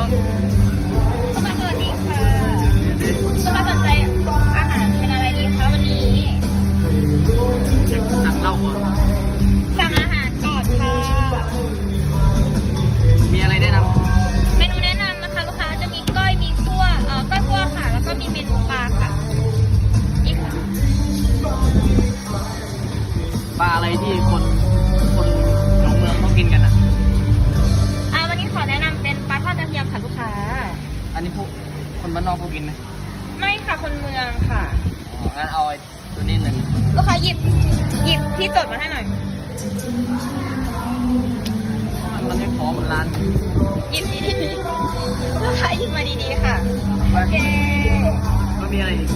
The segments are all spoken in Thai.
ลูกค้าสวัสดีค่ะลูกค้าสนใจอาหารเป็นอะไรดีคะวันนี้สั่งเหล้าเหรอสั่งอาหารก่อนค่ะ มีอะไรแนะนเมนูแนะนำนะคะลูกค้าจะมีก้อยมีคั่วเอ่อก้อยคั่วค่ะ แล้วก็มีเมนูปลาค่ะนี่ค่ะำปลาอะไรที่คนคนานนอกเขากินไหมไม่ค่ะคนเมืองค่ะอ๋องั้นเอาไอ้ตัวนี้หนึ่งลูกค้าหยิบหยิบที่จดมาให้หน่อย มันไม่พอมันร้านหยิบดีๆลูกค้าหยิบมาดีๆค่ะ โอเค มันมีอะไรอีก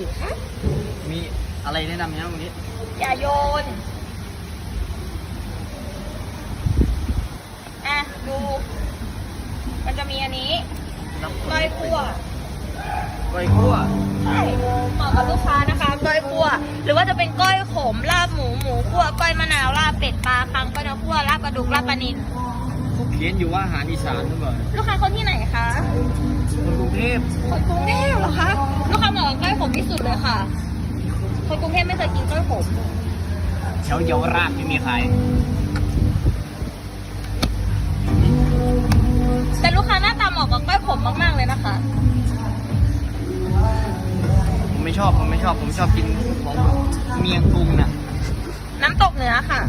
ลูกค้ารับเป็นอะไรอีกคะมีอะไรแนะนำยังวันนี้ อย่าโยน อะ ดู มันจะมีอันนี้น้ำก้อยคั่วก้อยคั่วใช่เหมาะกับลูกค้านะคะก้อยคั่ว หรือว่าจะเป็นก้อยขม ลาบหมู หมูคั่ว ก้อยมะนาว ลาบเป็ด ปลาคังก้อยน้ำคั่ว ลาบปลาดุกลาบปลานิลเขาเขียนอยู่ว่าอาหารอีสานหรือเปล่าลูกค้าคนที่ไหนคะ คนกรุงเทพคนกรุงเทพ ที่สุดเลยค่ะ คนกรุงเทพไม่เคยกินก้อยขมแถวเยาวราชไม่มีขายแต่ลูกค้าหน้าตาเหมาะกับก้อยขมมากๆเลยนะคะ ผมไม่ชอบ ผมไม่ชอบ ผมชอบกินของเมียงกรุงน่ะ น้ำตกเหนือค่ะ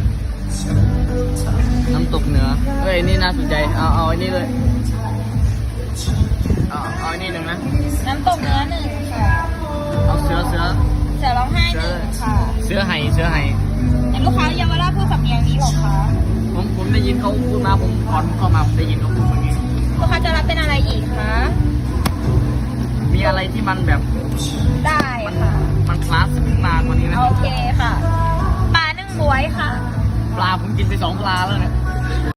น้ำตกเหนือเอ้ยนี่น่าสนใจ เอาเอาอันนี้เลย เอาเอาอันนี้หนึ่งนะ น้ำตกเนื้อหนึ่ง เสือไห่เสือไห่แต่ลูกค้าเยาวราชพูดสำเนียงนี้เหรอคะผมผมได้ยินเขาพูดมาผมก่อนผมเข้ามาผมได้ยินเขาพูดเมื่อกี้ ลูกค้าจะรับเป็นอะไรอีกคะ มีอะไรที่มันแบบได้มันค่ะ มันคลาสสิกมากกว่านี้ไหมโอเคค่ะ ปลานึ่งบวยค่ะ ปลาผมกินไปสองปลาแล้วเนี่ย